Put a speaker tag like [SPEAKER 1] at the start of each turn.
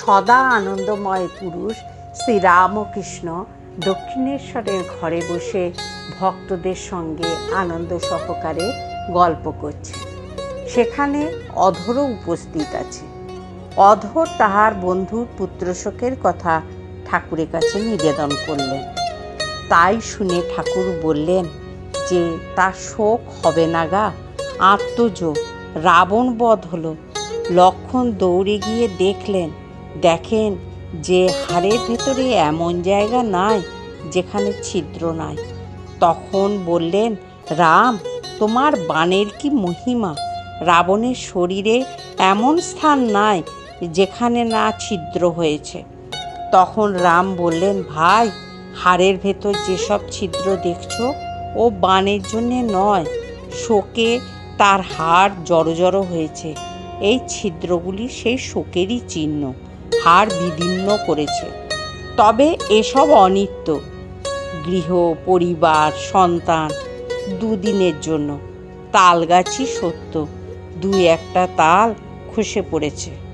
[SPEAKER 1] সদা আনন্দময় পুরুষ শ্রীরামকৃষ্ণ দক্ষিণেশ্বরের ঘরে বসে ভক্তদের সঙ্গে আনন্দ সহকারে গল্প করছে। সেখানে অধরও উপস্থিত আছে। অধর তাহার বন্ধুর পুত্রশোকের কথা ঠাকুরের কাছে নিবেদন করলেন। তাই শুনে ঠাকুর বললেন যে তার শোক হবে না গা। আত্মযোগ রাবণ বধ হলো। লক্ষণ দৌড়ে গিয়ে দেখলেন দেখেন যে হাড়ের ভেতরে এমন জায়গা নাই যেখানে ছিদ্র নাই। তখন বললেন, রাম, তোমার বাণের কি মহিমা? রাবণের শরীরে এমন স্থান নাই যেখানে না ছিদ্র হয়েছে। তখন রাম বললেন, ভাই, হাড়ের ভেতর যেসব ছিদ্র দেখছ, ও বানের জন্যে নয়, শোকে তার হাড় জড়ো জড়ো হয়েছে। এই ছিদ্রগুলি সেই শোকেরই চিহ্ন। হাড় বিদীর্ণ করেছে। তবে এসব অনিত্য, গৃহ, পরিবার, সন্তান দুদিনের জন্য। তালগাছি সত্য, দুই একটা তাল খসে পড়েছে।